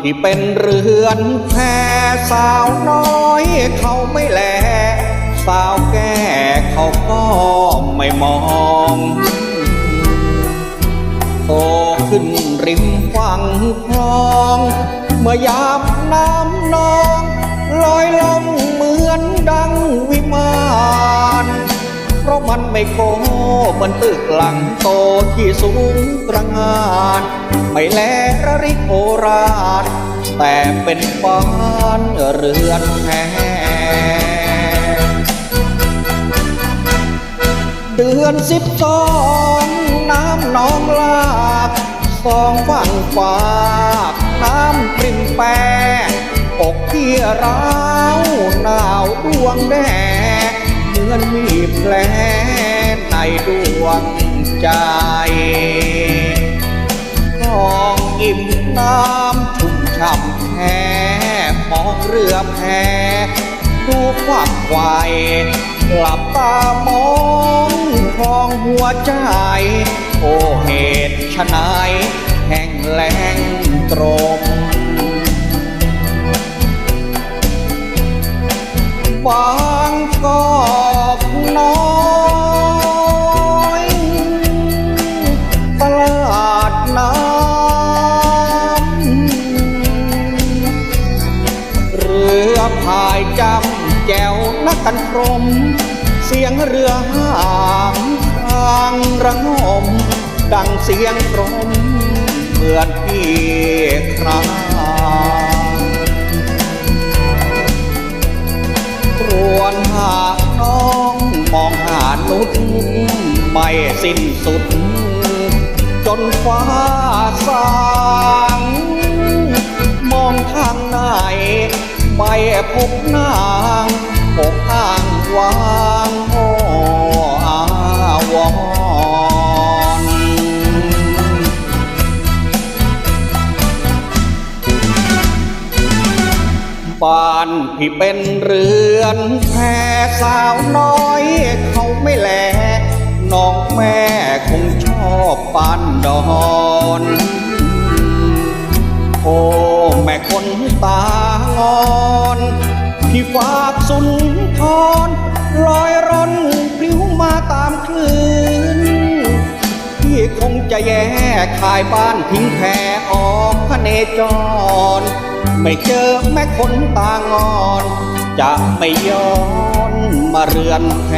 ที่เป็นเรือนแพสาวน้อยเขาไม่แล สาวแก่เขาก็ไม่มองโตขึ้นริมฝั่งคลอง เมื่อยามน้ำน มันไม่โกเหมือนตึกหลังโตที่สูงตระงาน ไม่แลระริกโอราชแต่เป็นบ้านเรือนแพเดือนสิบสองน้ำนองลากสองฝั่งฝากน้ำปริมแปรอกที่ร้าวหนาวดวงแดงเหมือนมีแผล ดวงใจกองอิ่มน้ำชุ่มฉ่ำแพมองเรือแพดูความควายหลับตามองคลองหัวใจ โอเหตุชะนายแห่งแรงตรงายจำแจวนักกันพรม เสียงเรือห่างทางระงม ดังเสียงตรมเหมือนพี่ครางครวนหาน้องมองหานุษไม่สิ้นสุด จนฟ้าสาง วางโออาวรณ์บ้านที่เป็นเรือนแพสาวน้อยเขาไม่แลน้องแม่คงชอบปานดอนโอ้แม่คนตางอน ที่ฝากสุนทรลอยร่อนพลิ้วมาตามคลื่นพี่คงจะแย่ขายบ้านทิ้งแพออกพระเนจร ไม่เจอแม่คนตางอน จะไม่ย้อนมาเรือนแพ